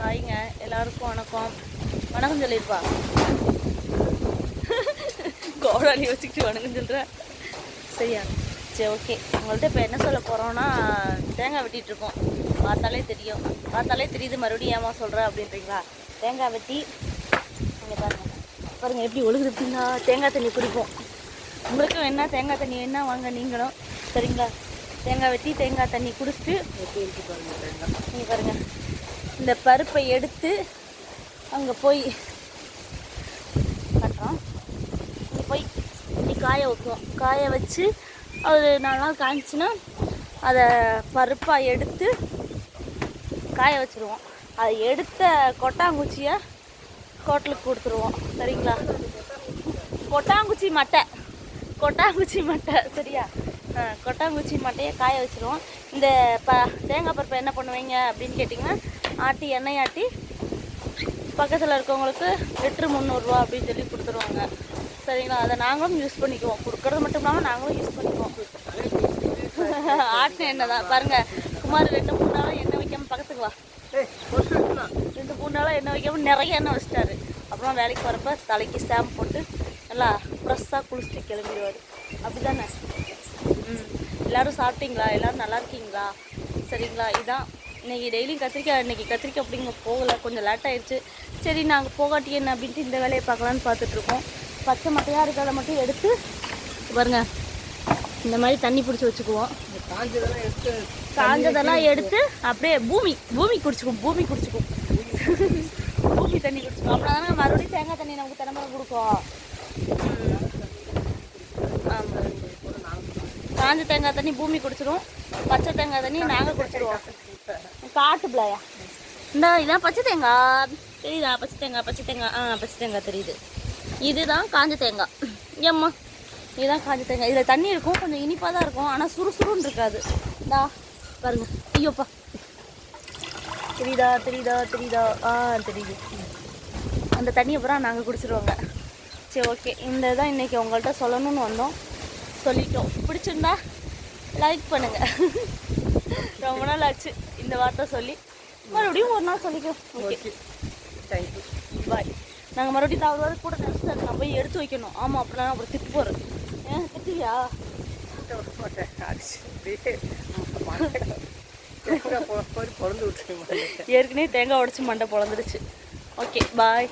காய்ங்க. எல்லாருக்கும் வணக்கம். வணக்கம் சொல்லியிருப்பா கோடாலி வச்சுக்கிட்டு வணக்கம் சொல்கிறேன் சரியா? சரி ஓகே. உங்கள்கிட்ட இப்போ என்ன சொல்ல போகிறோன்னா தேங்காய் வெட்டிகிட்ருக்கோம் பார்த்தாலே தெரியும். பார்த்தாலே தெரியுது மறுபடியும் ஏமா சொல்கிறேன் அப்படின்றீங்களா? தேங்காய் வெட்டி இங்கே பாருங்கள் பாருங்கள் எப்படி ஒழுகுது அப்படின்னா தேங்காய் தண்ணி குடிப்போம். உங்களுக்கும் என்ன தேங்காய் தண்ணி என்ன வாங்க நீங்களும். சரிங்களா? தேங்காய் வெட்டி தேங்காய் தண்ணி குடிச்சிட்டு நீங்கள் பாருங்கள் இந்த பருப்பை எடுத்து அங்கே போய் கட்டுறோம். இங்கே போய் இப்படி காய வைக்குவோம் காய வச்சு அது நாலு நாள் காய்ச்சின்னா அதை பருப்பாக எடுத்து காய வச்சுருவோம். அதை எடுத்த கொட்டாங்குச்சியை ஹோட்டலுக்கு கொடுத்துருவோம். சரிங்களா? கொட்டாங்குச்சி மட்டை. கொட்டாங்குச்சி மட்டை சரியா? கொட்டாங்குச்சி மட்டையை காய வச்சிருவோம். இந்த ப தேங்காய் பருப்பை என்ன பண்ணுவீங்க அப்படின்னு கேட்டிங்கன்னா ஆட்டி எண்ணெய் ஆட்டி பக்கத்தில் இருக்கவங்களுக்கு லிட்ரு முந்நூறுரூவா அப்படின்னு சொல்லி கொடுத்துருவாங்க. சரிங்களா? அதை நாங்களும் யூஸ் பண்ணிக்குவோம். கொடுக்கறது மட்டும் இல்லாமல் நாங்களும் யூஸ் பண்ணிக்குவோம். ஆட்டின எண்ணெய் தான். பாருங்கள் குமார் ரெண்டு மூணு நாளாக எண்ணெய் வைக்காம பக்கத்துக்கு வா. ரெண்டு மூணு நாளாக எண்ணெய் வைக்காம நிறைய எண்ணெய் வச்சிட்டாரு. அப்புறம் வேலைக்கு போகிறப்ப தலைக்கு ஸ்டாம்ப் போட்டு நல்லா ஃப்ரெஷ்ஷாக குளிச்சுட்டு கிளம்பிடுவார். அப்படி தானே ம். எல்லோரும் சாப்பிட்டீங்களா? எல்லோரும் நல்லா இருக்கீங்களா? சரிங்களா? இதான் இன்னைக்கு டெய்லியும் கத்திரிக்காய் இன்னைக்கு கத்திரிக்காய் அப்படிங்க போகலை. கொஞ்சம் லேட் ஆயிடுச்சு. சரி நாங்கள் போகாட்டி என்ன அப்படின்ட்டு இந்த வேலையை பார்க்கலான்னு பார்த்துட்ருக்கோம் பச்சை மட்டையாக இருக்கிறத மட்டும் எடுத்து பாருங்க. இந்த மாதிரி தண்ணி பிடிச்சி வச்சுக்குவோம். காஞ்சதெல்லாம் எடுத்து காஞ்சதெல்லாம் எடுத்து அப்படியே பூமி பூமி குடிச்சுக்கும் பூமி குடிச்சுக்கும் பூமி தண்ணி குடிச்சுக்கும் அப்புறம் தானே மறுபடியும் தேங்காய் தண்ணி நமக்கு தினமுறை கொடுக்கும் காஞ்ச தேங்காய் தண்ணி பூமி குடிச்சிரும். பச்சை தேங்காய் தண்ணி நாங்கள் குடிச்சிருவோம். காட்டு பிள்ளையா? இந்த இதான் பச்சை தேங்காய். தெரியுதா? பச்சை தேங்காய் பச்சை தேங்காய். ஆ பச்சை தேங்காய் தெரியுது. இதுதான் காஞ்ச தேங்காய். ஏம்மா? இதுதான் காஞ்ச தேங்காய். இதில் தண்ணி இருக்கும். கொஞ்சம் இனிப்பாக தான் இருக்கும். ஆனால் சுறுசுறுன்னு இருக்காது. இந்தா பாருங்க. ஐயோப்பா. தெரியுதா? தெரியுதா? தெரியுதா? ஆ தெரியுது. அந்த தண்ணியை அப்புறம் நாங்கள் குடிச்சிருவோங்க. சரி ஓகே இந்த தான் இன்றைக்கி உங்கள்கிட்ட சொல்லணும்னு வந்தோம். சொல்லிட்டோம். பிடிச்சிருந்தா லைக் பண்ணுங்கள் ரொம்ப நாள் ஆச்சு இந்த வார்த்தை சொல்லி. மறுபடியும் ஒரு நாள் சொல்லிக்கிறோம் ஓகே தேங்க்யூ பாய் நாங்கள் மறுபடியும் வாரம் கூட நினச்சிட்டு நான் போய் எடுத்து வைக்கணும். ஆமாம் அப்படின்னா அப்புறம் திட்டு போகிறேன் ஏன் திட்டுவியா? ஏற்கனவே தேங்காய் உடச்சி மண்டை பொழந்துருச்சு ஓகே பாய்